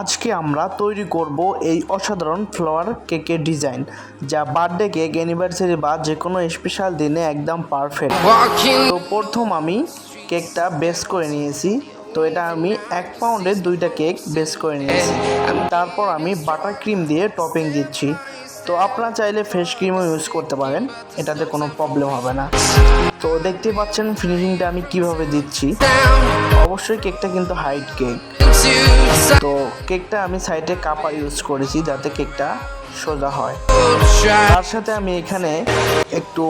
আজকে আমরা তৈরি করব এই অসাধারণ ফ্লাওয়ার কেকের ডিজাইন যা বার্থডে কেক অ্যানিভার্সারি বা যে কোনো স্পেশাল দিনে একদম পারফেক্ট তো প্রথম আমি কেকটা বেস করে নিয়েছি, তো এটা আমি এক পাউন্ডের দুইটা কেক বেস করে নিয়েছি। তারপর আমি বাটার ক্রিম দিয়ে টপিং দিচ্ছি। তো আপনারা চাইলে ফ্রেশ ক্রিমও ইউজ করতে পারেন, এটাতে কোনো প্রবলেম হবে না। তো দেখতে পাচ্ছেন ফিনিশিংটা আমি কীভাবে দিচ্ছি। অবশ্যই কেকটা কিন্তু হাইট কেক তো কেকটা আমি সাইডে কাপা ইউজ করেছি যাতে কেকটা সোজা হয়। তার সাথে আমি এখানে একটু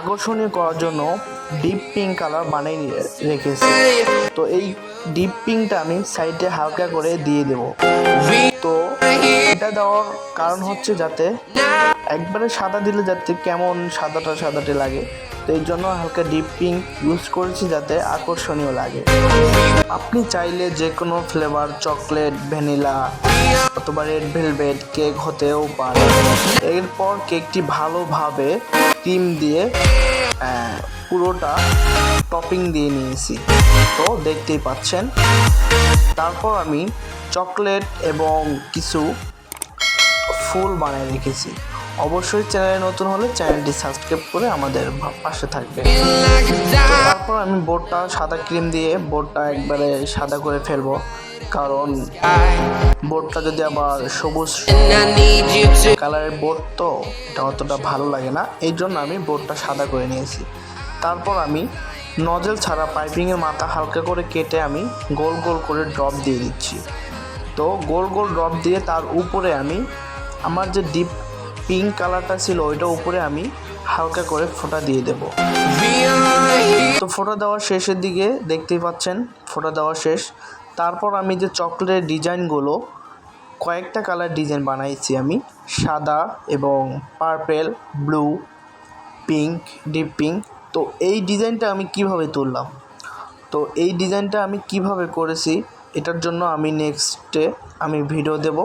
আকর্ষণীয় করার জন্য ডিপ পিঙ্ক কালার বানিয়ে নিয়ে রেখেছি। তো এই ডিপ পিঙ্কটা আমি সাইডে হালকা করে দিয়ে দেব। তো এটা দেওয়ার কারণ হচ্ছে যাতে একবারে সাদা দিলে যাতে কেমন সাদাটা সাদাটে লাগে। তো এই জন্য হালকা ডিপ পিঙ্ক ইউজ করেছি যাতে আকর্ষণীয় লাগে। আপনি চাইলে যে কোনো ফ্লেভার চকলেট ভ্যানিলা অথবা রেড ভেলভেট কেক হতেও পারে। এরপর কেকটি ভালোভাবে ক্রিম দিয়ে পুরোটা টপিং দিয়ে নিয়েছি। তো দেখতেই পাচ্ছেন। তারপর আমি চকলেট এবং কিছু ফুল বানিয়ে রেখেছি। অবশ্যই চ্যানেলে নতুন হলে চ্যানেলটি সাবস্ক্রাইব করে আমাদের পাশে থাকবে। তারপর আমি বোর্ডটা সাদা ক্রিম দিয়ে বোর্ডটা একবারে সাদা করে ফেলব। কারণ বোর্ডটা যদি আবার সবুজ কালারের বোর্ড, তো এটা অতটা ভালো লাগে না। এই জন্য আমি বোর্ডটা সাদা করে নিয়েছি। তারপর আমি নজেল ছাড়া পাইপিংয়ের মাথা হালকা করে কেটে আমি গোল গোল করে ড্রপ দিয়ে দিচ্ছি। তো গোল গোল ড্রপ দিয়ে তার উপরে আমি আমার যে ডিপ পিঙ্ক কালারটা ছিল, ওইটা উপরে আমি হালকা করে ফোঁটা দিয়ে দেব। তো ফোঁটা দেওয়ার শেষের দিকে দেখতেই পাচ্ছেন, ফোঁটা দেওয়া শেষ। তারপর আমি যে চকলেটের ডিজাইনগুলো, কয়েকটা কালার ডিজাইন বানাইছি আমি, সাদা এবং purple, blue pink deep pink তো এই ডিজাইনটা আমি কীভাবে তুললাম? তো এই ডিজাইনটা আমি কীভাবে করেছি, এটার জন্য আমি নেক্সটে আমি ভিডিও দেব।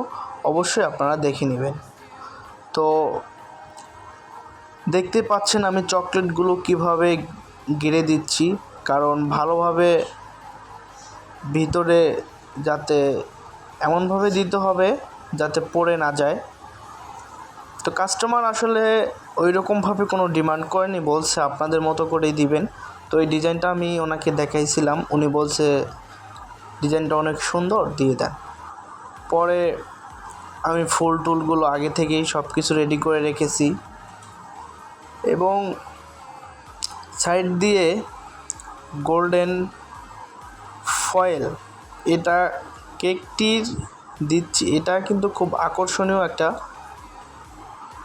অবশ্যই আপনারা দেখে নেবেন। তো দেখতে পাচ্ছেন আমি চকলেটগুলো কীভাবে গিরে দিচ্ছি, কারণ ভালোভাবে ভিতরে যাতে এমনভাবে দিতে হবে যাতে পড়ে না যায়। তো কাস্টমার আসলে ওই রকমভাবে কোনো ডিমান্ড করেনি, বলছে আপনাদের মতো করেই দিবেন। তো এই ডিজাইনটা আমি ওনাকে দেখাইছিলাম, উনি বলছে ডিজাইনটা অনেক সুন্দর, দিয়ে দেন। পরে আমি ফুল টুলগুলো আগে থেকেই সব কিছু রেডি করে রেখেছি। এবং সাইড দিয়ে গোল্ডেন ফয়েল এটা কেকটির দিচ্ছি। এটা কিন্তু খুব আকর্ষণীয় একটা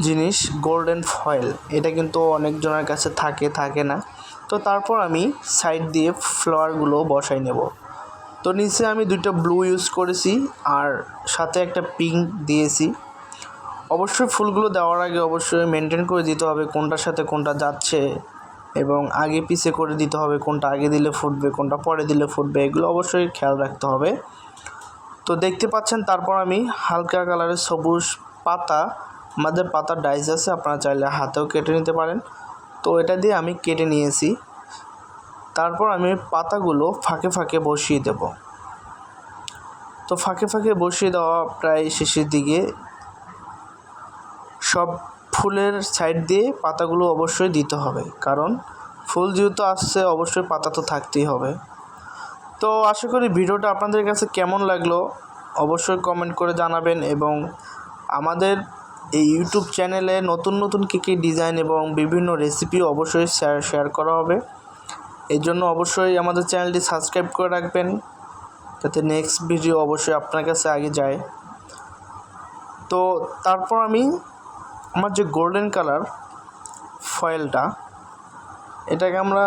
জিনিস গোল্ডেন ফয়েল এটা কিন্তু অনেকজনের কাছে থাকে থাকে না। তো তারপর আমি সাইড দিয়ে ফ্লাওয়ারগুলো বসাই নেব। তো নিচে আমি দুইটা ব্লু ইউজ করেছি আর সাথে একটা পিঙ্ক দিয়েছি। অবশ্যই ফুলগুলো দেওয়ার আগে অবশ্যই মেনটেন করে দিতে হবে কোনটার সাথে কোনটা যাচ্ছে এবং আগে পিছে করে দিতে হবে কোনটা আগে দিলে ফুটবে, কোনটা পরে দিলে ফুটবে, এগুলো অবশ্যই খেয়াল রাখতে হবে। তো দেখতে পাচ্ছেন তারপর আমি হালকা কালারের সবুজ পাতা, আমাদের পাতার ডাইস আছে, আপনারা চাইলে হাতেও কেটে নিতে পারেন। তো এটা দিয়ে আমি কেটে নিয়েছি। তারপর আমি পাতাগুলো ফাঁকে ফাঁকে বসিয়ে দেব। তো ফাঁকে ফাঁকে বসিয়ে দেওয়া প্রায় শেষের দিকে সব ফুলের সাইড দিয়ে পাতাগুলো অবশ্যই দিতে হবে, কারণ ফুল যেহেতু আসছে অবশ্যই পাতা তো থাকতেই হবে। তো আশা করি ভিডিওটা আপনাদের কাছে কেমন লাগল অবশ্যই কমেন্ট করে জানাবেন এবং আমাদের এই ইউটিউব চ্যানেলে নতুন নতুন কী কী ডিজাইন এবং বিভিন্ন রেসিপি অবশ্যই শেয়ার শেয়ার করা হবে। এই জন্য অবশ্যই আমাদের চ্যানেলটি সাবস্ক্রাইব করে রাখবেন, যাতে নেক্সট ভিডিও অবশ্যই আপনার কাছে আগে যায়। তো তারপর আমি আমার যে গোল্ডেন কালার ফয়েলটা এটাকে আমরা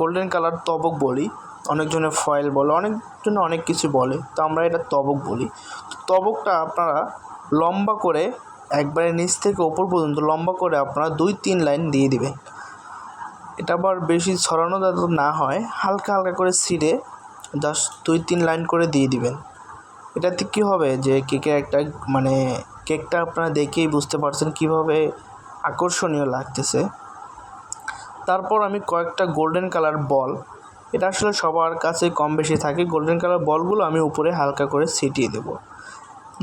গোল্ডেন কালার তবক বলি। অনেকজনে ফয়েল বলে, অনেকজনে অনেক কিছু বলে, তো আমরা এটা তবক বলি। তবকটা আপনারা লম্বা করে একবারে নিচ থেকে ওপর পর্যন্ত লম্বা করে আপনারা দুই তিন লাইন দিয়ে দিবেন। এটা আবার বেশি ছড়ানো যাতে না হয়, হালকা হালকা করে ছিঁড়ে জাস্ট দুই তিন লাইন করে দিয়ে দিবেন। এটাতে কী হবে যে কেকের একটা মানে কেকটা আপনারা দেখেই বুঝতে পারছেন কীভাবে আকর্ষণীয় লাগতেছে। তারপর আমি কয়েকটা গোল্ডেন কালার বল এটা আসলে সবার কাছে কম বেশি থাকে গোল্ডেন কালার বলগুলো আমি উপরে হালকা করে ছিটিয়ে দেবো।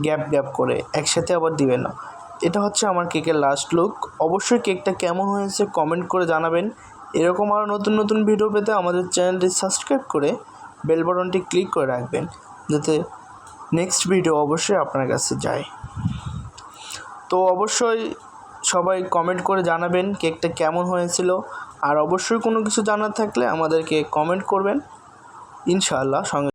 গ্যাপ গ্যাপ করে একসাথে আবার দিবেন। না এটা হচ্ছে আমার কেকের লাস্ট লুক অবশ্যই কেকটা কেমন হয়েছে কমেন্ট করে জানাবেন। এরকম আরও নতুন নতুন ভিডিও পেতে আমাদের চ্যানেলটি সাবস্ক্রাইব করে বেল বাটনটি ক্লিক করে রাখবেন, যাতে নেক্সট ভিডিও অবশ্যই আপনার কাছে যায়। তো অবশ্যই সবাই কমেন্ট করে জানাবেন কেকটা কেমন হয়েছিল, আর অবশ্যই কোনো কিছু জানার থাকলে আমাদেরকে কমেন্ট করবেন। ইনশাআল্লাহ সঙ্গে